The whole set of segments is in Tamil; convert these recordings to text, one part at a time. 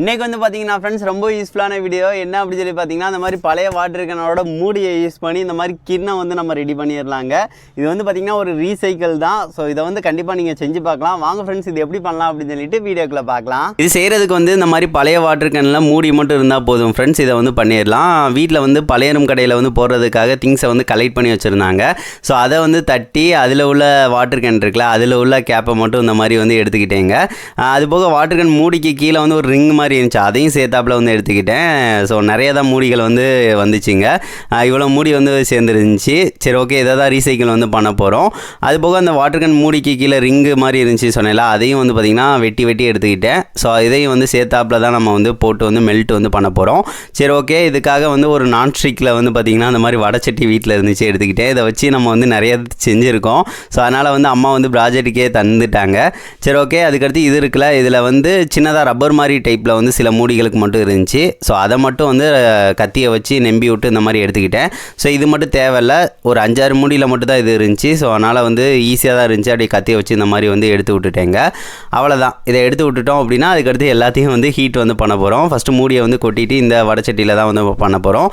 இன்றைக்கி வந்து பார்த்தீங்கன்னா ஃப்ரெண்ட்ஸ் ரொம்ப யூஸ்ஃபுல்லான வீடியோ என்ன அப்படி சொல்லி பார்த்தீங்கன்னா அந்த மாதிரி பழைய வாட்டர் கேனோட மூடியை யூஸ் பண்ணி இந்த மாதிரி கிண்ணம் வந்து நம்ம ரெடி பண்ணிடலாங்க. இது வந்து பார்த்தீங்கன்னா ஒரு ரீசைக்கிள் தான். ஸோ இதை வந்து கண்டிப்பாக நீங்கள் செஞ்சு பார்க்கலாம். வாங்க ஃப்ரெண்ட்ஸ் இது எப்படி பண்ணலாம் அப்படின்னு சொல்லிட்டு வீடியோக்குள்ளே பார்க்கலாம். இது செய்கிறதுக்கு வந்து இந்த மாதிரி பழைய வாட்டர் கேனில் மூடி மட்டும் இருந்தால் போதும் ஃப்ரெண்ட்ஸ் இதை வந்து பண்ணிடலாம். வீட்டில் வந்து பழையரும் கடையில் வந்து போடுறதுக்காக திங்ஸை வந்து கலெக்ட் பண்ணி வச்சுருந்தாங்க. ஸோ அதை வந்து தட்டி அதில் உள்ள வாட்டர் கேன் இருக்குல்ல அதில் உள்ள கேப்பை மட்டும் இந்த மாதிரி வந்து எடுத்துக்கிட்டேங்க. அது போக வாட்டர் கேன் மூடிக்கு கீழே வந்து ஒரு ரிங் மாதிரி இருந்துச்சு. அதையும் சேர்த்தாப்புல வந்து எடுத்துக்கிட்டேன். ஸோ நிறைய தான் மூடிகள் வந்து வந்துச்சுங்க. இவ்வளோ மூடி வந்து சேர்ந்துருந்துச்சு. சரி ஓகே இதை தான் ரீசைக்கிள் வந்து பண்ண போகிறோம் அது போக அந்த வாட்டர் கன் மூடிக்கு கீழே ரிங்கு மாதிரி இருந்துச்சு சொன்னேன்ல அதையும் வந்து பார்த்திங்கன்னா வெட்டி வெட்டி எடுத்துக்கிட்டேன். ஸோ இதையும் வந்து சேர்த்தாப்புல தான் நம்ம வந்து போட்டு வந்து மெல்ட் வந்து பண்ண போகிறோம் சரி ஓகே இதுக்காக வந்து ஒரு நான் ஸ்டிக்கில் வந்து பார்த்திங்கன்னா அந்த மாதிரி வடச்சட்டி வீட்டில் இருந்துச்சு எடுத்துக்கிட்டேன். இதை வச்சு நம்ம வந்து நிறைய செஞ்சுருக்கோம். ஸோ அதனால் வந்து அம்மா வந்து ப்ராஜெக்ட்டுக்கே தந்துட்டாங்க. சரி ஓகே அதுக்கடுத்து இது இருக்குல்ல இதில் வந்து சின்னதாக ரப்பர் மாதிரி டைப்பில் வந்து சில மூடிகளுக்கு மட்டும் இருந்துச்சு. ஸோ அதை மட்டும் வந்து கத்தியை வச்சு நெம்பி விட்டு இந்த மாதிரி எடுத்துக்கிட்டேன். ஸோ இது மட்டும் தேவையில்ல. ஒரு அஞ்சாறு மூடியில் மட்டும் தான் இது இருந்துச்சு. ஸோ அதனால் வந்து ஈஸியாக தான் இருந்துச்சு. அப்படியே கத்தியை வச்சு இந்த மாதிரி வந்து எடுத்து விட்டுட்டேங்க. அவ்வளோதான் இதை எடுத்து விட்டுட்டோம் அப்படின்னா அதுக்கடுத்து எல்லாத்தையும் வந்து ஹீட் வந்து பண்ண போகிறோம் ஃபஸ்ட்டு மூடியை வந்து கொட்டிட்டு இந்த வடச்சட்டியில் தான் வந்து பண்ண போகிறோம்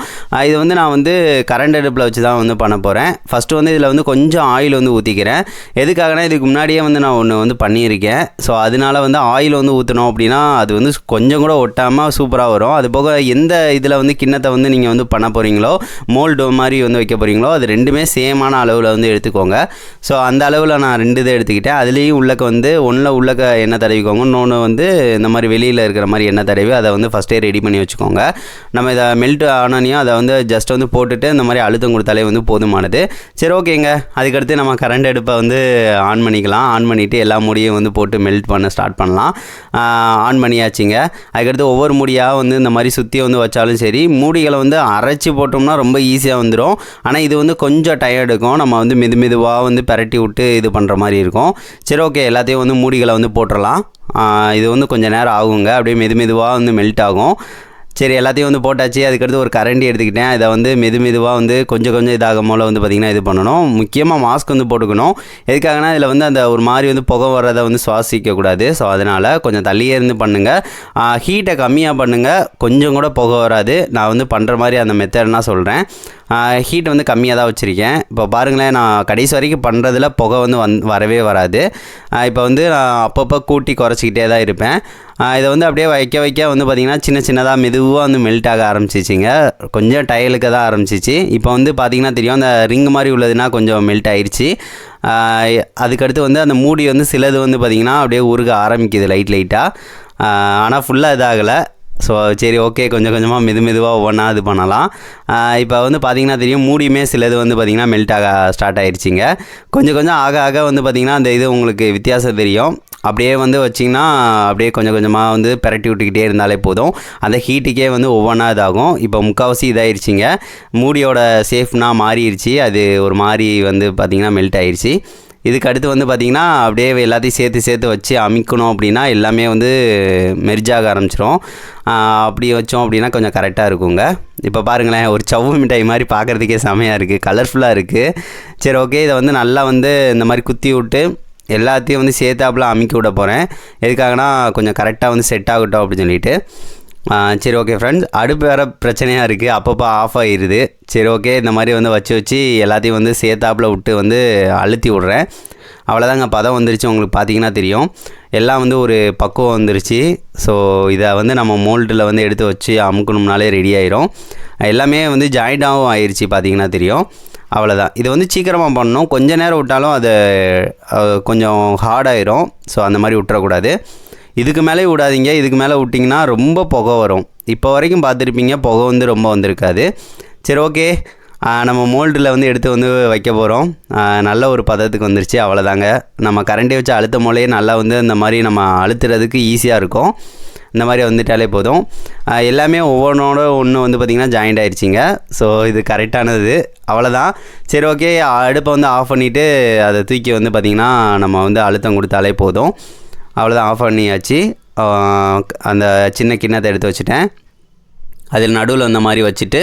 இது வந்து நான் வந்து கரண்ட் அடுப்பில் வச்சு தான் வந்து பண்ண போகிறேன் ஃபஸ்ட்டு வந்து இதில் வந்து கொஞ்சம் ஆயில் வந்து ஊற்றிக்கிறேன் எதுக்காகனா இதுக்கு முன்னாடியே வந்து நான் ஒன்று வந்து பண்ணியிருக்கேன். ஸோ அதனால வந்து ஆயில் வந்து ஊற்றினோம் அப்படின்னா அது வந்து கொஞ்சம் கூட ஒட்டாமல் சூப்பராக வரும். அது போக எந்த இதில் வந்து கிண்ணத்தை வந்து நீங்கள் வந்து பண்ண போகிறீங்களோ மோல்டு மாதிரி வந்து வைக்க போகிறீங்களோ அது ரெண்டுமே சேமான அளவில் வந்து எடுத்துக்கோங்க. ஸோ அந்த அளவில் நான் ரெண்டு இதை எடுத்துக்கிட்டேன். அதுலேயும் உள்ளக்க வந்து ஒன்றில் உள்ளக்க எண்ணெய் தடவிக்கோங்க. இன்னொன்று வந்து இந்த மாதிரி வெளியில் இருக்கிற மாதிரி எண்ணெய் தடவி அதை வந்து ஃபஸ்ட்டே ரெடி பண்ணி வச்சுக்கோங்க. நம்ம இதை மெல்ட் ஆனோனையும் அதை வந்து ஜஸ்ட் வந்து போட்டுட்டு இந்த மாதிரி அழுத்தம் கொடுத்தாலே வந்து போதுமானது. சரி ஓகேங்க. அதுக்கடுத்து நம்ம கரண்ட் அடுப்பை வந்து ஆன் பண்ணிக்கலாம். ஆன் பண்ணிவிட்டு எல்லா முடியும் வந்து போட்டு மெல்ட் பண்ண ஸ்டார்ட் பண்ணலாம். ஆன் பண்ணியாச்சுங்க. அதுக்கடுத்து ஒவ்வொரு மூடியாக வந்து இந்த மாதிரி சுற்றி வந்து வச்சாலும் சரி மூடிகளை வந்து அரைச்சி போட்டோம்னா ரொம்ப ஈஸியாக வந்துடும் ஆனால் இது வந்து கொஞ்சம் டயர்டுக்கும் நம்ம வந்து மெது மெதுவாக வந்து பரட்டி விட்டு இது பண்ணுற மாதிரி இருக்கும். சரி ஓகே எல்லாத்தையும் வந்து மூடிகளை வந்து போட்டுடலாம் இது வந்து கொஞ்சம் நேரம் ஆகுங்க. அப்படியே மெது மெதுவாக வந்து மெல்ட் ஆகும். சரி எல்லாத்தையும் வந்து போட்டாச்சு. அதுக்கடுத்து ஒரு கரண்டி எடுத்துக்கிட்டேன். இதை வந்து மெது மெதுவாக வந்து கொஞ்சம் கொஞ்சம் இதாகும் போல் வந்து பார்த்திங்கன்னா இது பண்ணணும். முக்கியமாக மாஸ்க் வந்து போட்டுக்கணும். எதுக்காகனா இதில் வந்து அந்த ஒரு மாதிரி வந்து புகை வர்றதை வந்து சுவாசிக்கக்கூடாது ஸோ அதனால் கொஞ்சம் தள்ளியே இருந்து பண்ணுங்கள் ஹீட்டை கம்மியாக பண்ணுங்கள் கொஞ்சம் கூட புகை வராது. நான் வந்து பண்ணுற மாதிரி அந்த மெத்தட்னா சொல்கிறேன் ஹீட் வந்து கம்மியாக தான் வச்சுருக்கேன். இப்போ பாருங்களேன் நான் கடைசி வரைக்கும் பண்ணுறதுல புகை வந்து வந் வரவே வராது. இப்போ வந்து நான் அப்பப்போ கூட்டி குறைச்சிக்கிட்டே தான் இருப்பேன். இதை வந்து அப்படியே வைக்க வைக்க வந்து பார்த்திங்கன்னா சின்ன சின்னதாக மெது மெதுவாக வந்து மெல்ட் ஆக ஆரம்பிச்சிச்சிங்க. கொஞ்சம் டயலுக்கு தான் ஆரம்பிச்சிச்சு. இப்போ வந்து பார்த்திங்கன்னா தெரியும் அந்த ரிங் மாதிரி உள்ளதுன்னா கொஞ்சம் மெல்ட் ஆயிடுச்சு அதுக்கடுத்து வந்து அந்த மூடி வந்து சிலது வந்து பார்த்திங்கன்னா அப்படியே உருக ஆரம்பிக்குது லைட் லைட்டாக ஆனால் ஃபுல்லாக இதாகலை. ஸோ சரி ஓகே கொஞ்சம் கொஞ்சமாக மெது மெதுவாக ஒவ்வொன்றா இது பண்ணலாம். இப்போ வந்து பார்த்திங்கன்னா தெரியும் மூடியுமே சிலது வந்து பார்த்திங்கன்னா மெல்ட் ஆக ஸ்டார்ட் ஆகிடுச்சிங்க கொஞ்சம் கொஞ்சம் ஆக ஆக வந்து பார்த்திங்கன்னா அந்த இது உங்களுக்கு வித்தியாசம் தெரியும். அப்படியே வந்து வச்சிங்கன்னா அப்படியே கொஞ்சம் கொஞ்சமாக வந்து பிரட்டி விட்டுக்கிட்டே இருந்தாலே போதும். அந்த ஹீட்டுக்கே வந்து ஒவ்வொன்றா இதாகும். இப்போ முக்கால்வாசி இதாகிருச்சிங்க மூடியோட சேஃப்னா மாறிடுச்சு அது ஒரு மாதிரி வந்து பார்த்திங்கன்னா மெல்ட் ஆயிடுச்சு இதுக்கு அடுத்து வந்து பார்த்திங்கன்னா அப்படியே எல்லாத்தையும் சேர்த்து சேர்த்து வச்சு அமிக்கணும் அப்படின்னா எல்லாமே வந்து மெர்ஜாக ஆரம்பிச்சிரும். அப்படி வச்சோம் அப்படின்னா கொஞ்சம் கரெக்டாக இருக்குங்க. இப்போ பாருங்களேன் ஒரு சவ்வு மிட்டாய் மாதிரி பார்க்குறதுக்கே செமையாக இருக்குது கலர்ஃபுல்லாக இருக்குது சரி ஓகே இதை வந்து நல்லா வந்து இந்த மாதிரி குத்தி விட்டு எல்லாத்தையும் வந்து சேர்த்தாப்புல அமுக்கி விட போகிறேன் எதுக்காகனா கொஞ்சம் கரெக்டாக வந்து செட் ஆகட்டும் அப்படின்னு சொல்லிட்டு. சரி ஓகே ஃப்ரெண்ட்ஸ் அடுப்பு வேறு பிரச்சனையாக இருக்குது அப்பப்போ ஆஃப் ஆகிடுது சரி ஓகே இந்த மாதிரி வந்து வச்சு வச்சு எல்லாத்தையும் வந்து சேர்த்தாப்புல விட்டு வந்து அழுத்தி விட்றேன். அவ்வளோதாங்க பதம் வந்துருச்சு. உங்களுக்கு பார்த்தீங்கன்னா தெரியும். எல்லாம் வந்து ஒரு பக்குவம் வந்துருச்சு. ஸோ இதை வந்து நம்ம மோல்டில் வந்து எடுத்து வச்சு அமுக்கணும்னாலே ரெடி ஆயிரும். எல்லாமே வந்து ஜாயிண்டாகவும் ஆயிடுச்சு பார்த்தீங்கன்னா தெரியும். அவ்வளோதான் இது வந்து சீக்கிரமாக பண்ணணும். கொஞ்ச நேரம் விட்டாலும் அது கொஞ்சம் ஹார்டாயிரும் ஸோ அந்த மாதிரி விட்டுறக்கூடாது. இதுக்கு மேலே விடாதீங்க. இதுக்கு மேலே விட்டிங்கன்னா ரொம்ப புகை வரும். இப்போ வரைக்கும் பார்த்துருப்பீங்க புகை வந்து ரொம்ப வந்திருக்காது. சரி ஓகே நம்ம மோல்டில் வந்து எடுத்து வந்து வைக்க போகிறோம் நல்ல ஒரு பதத்துக்கு வந்துருச்சு. அவ்வளோதாங்க நம்ம கரண்டி வச்சு அழுத்த மூலையே நல்லா வந்து இந்த மாதிரி நம்ம அழுத்துறதுக்கு ஈஸியாக இருக்கும். இந்த மாதிரி வந்துட்டாலே போதும். எல்லாமே ஒவ்வொன்றோட ஒன்று வந்து பார்த்திங்கன்னா ஜாயிண்ட் ஆயிடுச்சிங்க ஸோ இது கரெக்டானது அவ்வளோதான் சரி ஓகே அடுப்பை வந்து ஆஃப் பண்ணிவிட்டு அதை தூக்கி வந்து பார்த்திங்கன்னா நம்ம வந்து அழுத்தம் கொடுத்தாலே போதும். அவ்வளோதான் ஆஃப் பண்ணியாச்சு. அந்த சின்ன கிண்ணத்தை எடுத்து வச்சுட்டேன். அதில் நடுவில் அந்த மாதிரி வச்சுட்டு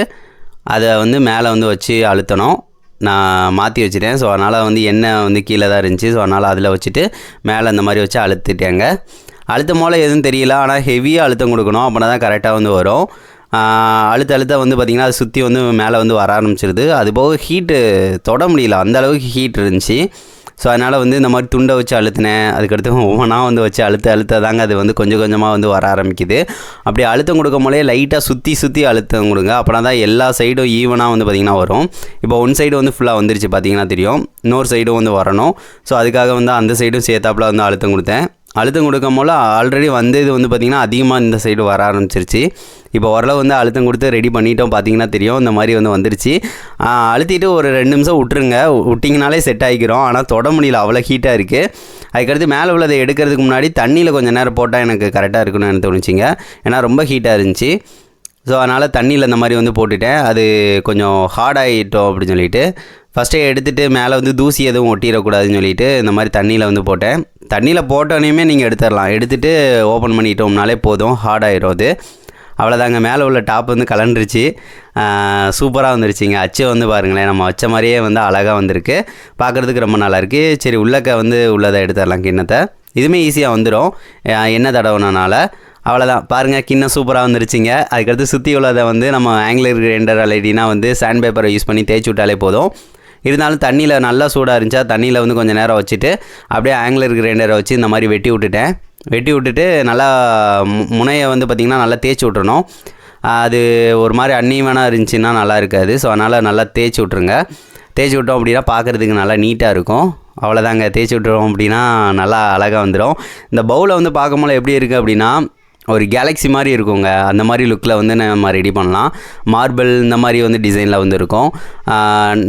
அதை வந்து மேலே வந்து வச்சு அழுத்தணும். நான் மாற்றி வச்சுட்டேன். ஸோ அதனால் வந்து எண்ணெய் வந்து கீழே தான் இருந்துச்சு. ஸோ அதனால் அதில் வச்சுட்டு மேலே அந்த மாதிரி வச்சு அழுத்திட்டேங்க. அழுத்தம் போல் எதுவும் தெரியல ஆனால் ஹெவியாக அழுத்தம் கொடுக்கணும் அப்படின்னா தான் கரெக்டாக வந்து வரும். அழுத்த அழுத்த வந்து பார்த்திங்கன்னா அது சுற்றி வந்து மேலே வந்து வர ஆரம்பிச்சிருது. அது போக ஹீட்டு தொட முடியல அந்த அளவுக்கு ஹீட் இருந்துச்சு. ஸோ அதனால் வந்து இந்த மாதிரி துண்டை வச்சு அழுத்தினேன். அதுக்கடுத்து ஒவ்வொன்றா வந்து வச்சு அழுத்த அழுத்த தாங்க அது வந்து கொஞ்சம் கொஞ்சமாக வந்து வர ஆரம்பிக்குது. அப்படி அழுத்தம் கொடுக்கும் போதே லைட்டாக சுற்றி சுற்றி அழுத்தம் கொடுங்க. அப்போனா தான் எல்லா சைடும் ஈவனாக வந்து பார்த்திங்கன்னா வரும். இப்போ ஒன் சைடு வந்து ஃபுல்லாக வந்துருச்சு பார்த்தீங்கன்னா தெரியும். இன்னொரு சைடும் வந்து வரணும். ஸோ அதுக்காக வந்து அந்த சைடும் சேர்த்தாப்புல வந்து அழுத்தம் கொடுத்தேன். அழுத்தம் கொடுக்கும் போல ஆல்ரெடி வந்து இது வந்து பார்த்திங்கன்னா அதிகமாக இந்த சைடு வர ஆரம்பிச்சிருச்சு. இப்போ ஓரளவு வந்து அழுத்தம் கொடுத்து ரெடி பண்ணிட்டோம் பார்த்தீங்கன்னா தெரியும். இந்த மாதிரி வந்து வந்துருச்சு. அழுத்திட்டு ஒரு ரெண்டு நிமிஷம் விட்டுருங்க. விட்டிங்கனாலே செட் ஆகிக்கிறோம் ஆனால் தொட முடியல. அவ்வளோ ஹீட்டாக இருக்குது அதுக்கடுத்து மேலே உள்ளதை எடுக்கிறதுக்கு முன்னாடி தண்ணியில் கொஞ்சம் நேரம் போட்டால் எனக்கு கரெக்டாக இருக்குன்னு எனக்கு தோணுச்சிங்க. ஏன்னா ரொம்ப ஹீட்டாக இருந்துச்சு. ஸோ அதனால் தண்ணியில் இந்த மாதிரி வந்து போட்டுட்டேன். அது கொஞ்சம் ஹார்ட் ஆகிட்டோம் அப்படின்னு சொல்லிட்டு. ஃபஸ்ட்டே எடுத்துகிட்டு மேலே வந்து தூசி எதுவும் ஒட்டிடக்கூடாதுன்னு சொல்லிட்டு இந்த மாதிரி தண்ணியில் வந்து போட்டேன். தண்ணியில் போட்டோனையுமே நீங்கள் எடுத்துடலாம். எடுத்துகிட்டு ஓப்பன் பண்ணிட்டோம்னாலே போதும். ஹார்ட் ஆயிரும் அது. அவ்வளோதாங்க மேலே உள்ள டாப் வந்து கலண்டுருச்சு. சூப்பராக வந்துருச்சுங்க. அச்சு வந்து பாருங்களேன். நம்ம வச்ச மாதிரியே வந்து அழகாக வந்திருக்கு. பார்க்குறதுக்கு ரொம்ப நல்லாயிருக்கு சரி உள்ளக்க வந்து உள்ளதை எடுத்துடலாம் கிண்ணத்தை. இதுவுமே ஈஸியாக வந்துடும் எண்ணெய் தடவுனனால அவ்வளோதான் பாருங்கள் கிண்ணம் சூப்பராக வந்துருச்சுங்க. அதுக்கடுத்து சுற்றி உள்ளதை வந்து நம்ம ஆங்கிலர் கிரைண்டர் அலைடினா வந்து சாண்ட் பேப்பரை யூஸ் பண்ணி தேய்ச்சி விட்டாலே போதும். இருந்தாலும் தண்ணியில் நல்லா சூடாக இருந்துச்சா தண்ணியில் வந்து கொஞ்சம் நேரம் வச்சுட்டு அப்படியே ஆங்கிலர் கிரைண்டரை வச்சு இந்த மாதிரி வெட்டி விட்டுட்டேன். வெட்டி விட்டுட்டு நல்லா முனையை வந்து பார்த்திங்கன்னா நல்லா தேய்ச்சி விட்டுறணும். அது ஒரு மாதிரி அன்னீவனாக இருந்துச்சுன்னா நல்லா இருக்காது. ஸோ அதனால் நல்லா தேய்ச்சி விட்ருங்க தேய்ச்சி விட்டோம் அப்படின்னா பார்க்குறதுக்கு நல்லா நீட்டாக இருக்கும். அவ்வளோதாங்க தேய்ச்சி விட்டுறோம் அப்படின்னா நல்லா அழகாக வந்துடும் இந்த பவுலை வந்து பார்க்கும்போது எப்படி இருக்குது அப்படின்னா ஒரு கேலக்ஸி மாதிரி இருக்குங்க. அந்த மாதிரி லுக்கில் வந்து நம்ம ரெடி பண்ணலாம். மார்பிள் இந்த மாதிரி வந்து டிசைனில் வந்து இருக்கும்.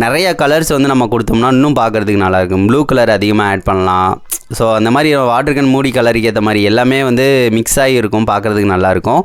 நிறைய கலர்ஸ் வந்து நம்ம கொடுத்தோம்னா இன்னும் பார்க்குறதுக்கு நல்லாயிருக்கும் ப்ளூ கலர் அதிகமாக ஆட் பண்ணலாம். ஸோ அந்த மாதிரி வாட்டர் கேன் மூடி கலருக்கு ஏற்ற மாதிரி எல்லாமே வந்து மிக்ஸ் ஆகி இருக்கும். பார்க்குறதுக்கு நல்லாயிருக்கும்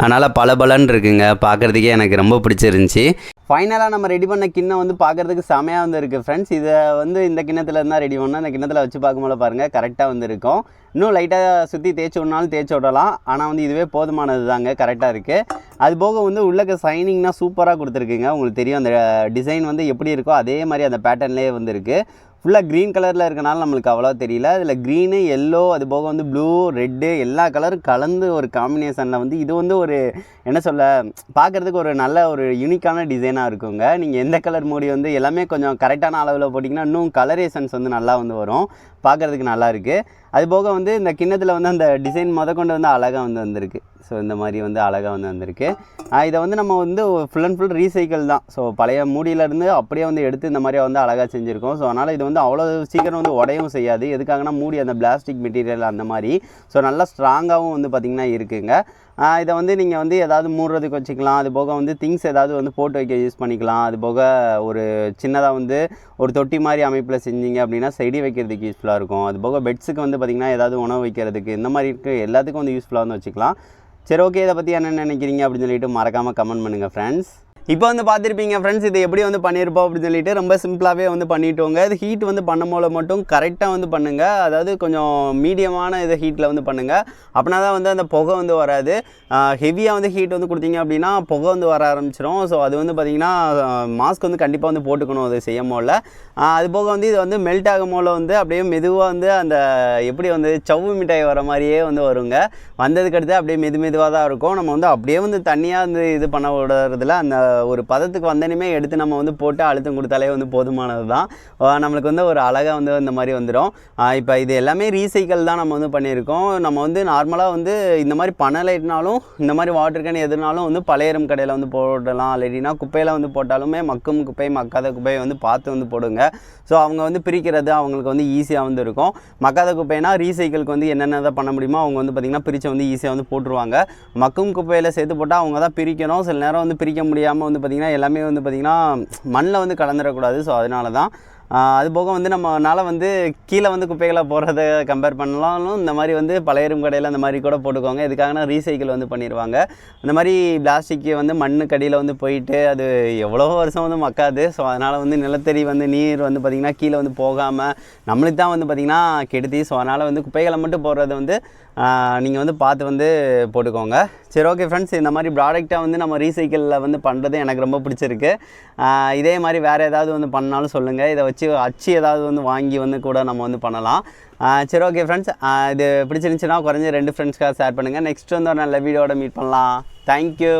அதனால் பல பலன் இருக்குங்க. பார்க்குறதுக்கே எனக்கு ரொம்ப பிடிச்சிருந்துச்சி. ஃபைனலாக நம்ம ரெடி பண்ண கிண்ணம் வந்து பார்க்குறதுக்கு செமையாக வந்து இருக்குது ஃப்ரெண்ட்ஸ் இதை வந்து இந்த கிண்ணத்தில் இருந்தால் ரெடி பண்ணால் அந்த கிண்ணத்தில் வச்சு பார்க்கும்போது பாருங்கள் கரெக்டாக வந்து இருக்கும் இன்னும் லைட்டாக சுற்றி தேய்ச்சி விடனாலும் தேய்ச்சி விடலாம். ஆனால் வந்து இதுவே போதுமானது தாங்க கரெக்டாக இருக்குது அது போக வந்து உள்ளக்க சைனிங்னா சூப்பராக கொடுத்துருக்குங்க. உங்களுக்கு தெரியும் அந்த டிசைன் வந்து எப்படி இருக்கோ அதே மாதிரி அந்த பேட்டர்ன்லேயே வந்துருக்கு. ஃபுல்லாக க்ரீன் கலரில் இருக்கனால நம்மளுக்கு அவ்வளோ தெரியல. இதில் க்ரீனு எல்லோ அது போக வந்து ப்ளூ ரெட்டு எல்லா கலரும் கலந்து ஒரு காம்பினேஷனில் வந்து இது வந்து ஒரு என்ன சொல்ல பார்க்குறதுக்கு ஒரு நல்ல ஒரு யூனிக்கான டிசைனாக இருக்குங்க. நீங்கள் எந்த கலர் மூடி வந்து எல்லாமே கொஞ்சம் கரெக்டான அளவில் போட்டிங்கன்னா இன்னும் கலரேஷன்ஸ் வந்து நல்லா வந்து வரும். பார்க்குறதுக்கு நல்லா இருக்குது அது போக வந்து இந்த கிண்ணத்தில் வந்து அந்த டிசைன் முத கொண்டு வந்து அழகாக வந்து வந்திருக்கு. ஸோ இந்த மாதிரி வந்து அழகாக வந்து வந்திருக்கு. இதை வந்து நம்ம வந்து ஃபுல் அண்ட் ஃபுல் ரீசைக்கிள் தான். ஸோ பழைய மூடியிலேருந்து அப்படியே வந்து எடுத்து இந்த மாதிரி வந்து அழகாக செஞ்சுருக்கோம். ஸோ அதனால் இது வந்து அவ்வளோ சீக்கிரம் வந்து உடையவும் செய்யாது. எதுக்காகனா மூடி அந்த பிளாஸ்டிக் மெட்டீரியல் அந்த மாதிரி. ஸோ நல்லா ஸ்ட்ராங்காகவும் வந்து பார்த்திங்கன்னா இருக்குங்க. இதை வந்து நீங்கள் வந்து ஏதாவது மூடுறதுக்கு வச்சுக்கலாம். அது போக வந்து திங்ஸ் ஏதாவது வந்து போட்டு வைக்க யூஸ் பண்ணிக்கலாம். அது போக ஒரு சின்னதாக வந்து ஒரு தொட்டி மாதிரி அமைப்பில் செஞ்சீங்க அப்படின்னா செடி வைக்கிறதுக்கு யூஸ்ஃபுல்லாக இருக்கும். அது போக பெட்ஸுக்கு வந்து பார்த்திங்கன்னா ஏதாவது உணவு வைக்கிறதுக்கு இந்த மாதிரி இருக்குது எல்லாத்துக்கும் வந்து யூஸ்ஃபுல்லாக வந்து வச்சுக்கலாம். சரி ஓகே இதை பற்றி என்ன நினைக்கிறீங்க அப்படின்னு சொல்லிட்டு மறக்காமல் கமெண்ட் பண்ணுங்கள் ஃப்ரெண்ட்ஸ் இப்போ வந்து பார்த்துருப்பீங்க ஃப்ரெண்ட்ஸ் இது எப்படி வந்து பண்ணியிருப்போம் அப்படின்னு சொல்லிட்டு ரொம்ப சிம்பிளாகவே வந்து பண்ணிட்டோங்க. இது ஹீட் வந்து பண்ணும்போது மட்டும் கரெக்டாக வந்து பண்ணுங்கள் அதாவது கொஞ்சம் மீடியமான இது ஹீட்டில் வந்து பண்ணுங்கள் அப்படின்னா தான் வந்து அந்த புகை வந்து வராது. ஹெவியாக வந்து ஹீட் வந்து கொடுத்தீங்க அப்படின்னா புகை வந்து வர ஆரம்பிச்சிடும் ஸோ அது வந்து பார்த்திங்கன்னா மாஸ்க் வந்து கண்டிப்பாக வந்து போட்டுக்கணும். அது செய்யும் போல அது போக வந்து இது வந்து மெல்ட் ஆகும் போல வந்து அப்படியே மெதுவாக வந்து அந்த எப்படி வந்து சவ்வு மிட்டாய் வர மாதிரியே வந்து வருங்க. வந்ததுக்கு அடுத்து அப்படியே மெது மெதுவாக தான் இருக்கும். நம்ம வந்து அப்படியே வந்து தண்ணியாக வந்து இது பண்ண விடுறதுல அந்த ஒரு பதத்துக்கு வந்தனுமே எடுத்து நம்ம வந்து போட்டு அழுத்தம் கொடுத்தாலே வந்து போதுமானது தான் நம்மளுக்கு வந்து ஒரு அழகாக வந்து இந்த மாதிரி வந்துடும் இப்போ இது எல்லாமே ரீசைக்கிள் தான் நம்ம வந்து பண்ணியிருக்கோம். நம்ம வந்து நார்மலாக வந்து இந்த மாதிரி பண்ணலைனாலும் இந்த மாதிரி வாட்டர் கேன் எதுனாலும் வந்து பழையரும் கடையில் வந்து போடலாம். இல்லைனா குப்பையில் வந்து போட்டாலுமே மக்கும் குப்பை மக்காத குப்பையை வந்து பார்த்து வந்து போடுங்க. ஸோ அவங்க வந்து பிரிக்கிறது அவங்களுக்கு வந்து ஈஸியாக வந்து இருக்கும். மக்காத குப்பைனா ரீசைக்கிளுக்கு வந்து என்னென்ன பண்ண முடியுமோ அவங்க வந்து பார்த்திங்கன்னா பிரித்து வந்து ஈஸியாக வந்து போட்டுருவாங்க. மக்கும் குப்பையில் சேர்த்து போட்டால் அவங்க தான் பிரிக்கணும். சில நேரம் வந்து பிரிக்க முடியாமல் வந்து பார்த்திங்கன்னா எல்லாமே வந்து பார்த்திங்கன்னா மண்ணில் வந்து கலந்துடக்கூடாது ஸோ அதனால தான் அதுபோக அது போக வந்து நம்மனால் வந்து கீழே வந்து குப்பைகளை போடுறத கம்பேர் பண்ணலாலும் இந்த மாதிரி வந்து பழையரும் கடையில் அந்த மாதிரி கூட போட்டுக்கோங்க. இதுக்காகனா ரீசைக்கிள் வந்து பண்ணிடுவாங்க இந்த மாதிரி பிளாஸ்டிக்கு வந்து மண்ணுக்கு அடியில் வந்து போயிட்டு அது எவ்வளோ வருஷம் வந்து மக்காது. ஸோ அதனால் வந்து நிலத்தடி வந்து நீர் வந்து பார்த்திங்கன்னா கீழே வந்து போகாமல் நம்மளுக்கு தான் வந்து பார்த்திங்கன்னா கெடுதி. ஸோ அதனால் வந்து குப்பைகளை மட்டும் போடுறது வந்து நீங்கள் வந்து பார்த்து வந்து போட்டுக்கோங்க. சரி ஓகே ஃப்ரெண்ட்ஸ் இந்த மாதிரி ப்ராடக்டாக வந்து நம்ம ரீசைக்கிளில் வந்து பண்ணுறது எனக்கு ரொம்ப பிடிச்சிருக்கு. இதே மாதிரி வேறு ஏதாவது வந்து பண்ணாலும் சொல்லுங்கள் இதை வச்சு அச்சு ஏதாவது வந்து வாங்கி வந்து கூட நம்ம வந்து பண்ணலாம். சரி ஓகே ஃப்ரெண்ட்ஸ் இது பிடிச்சிருந்துச்சுன்னா குறைஞ்ச ரெண்டு ஃப்ரெண்ட்ஸ்க்காக ஷேர் பண்ணுங்கள் நெக்ஸ்ட் வந்து ஒரு நல்ல வீடியோட மீட் பண்ணலாம். தேங்க்யூ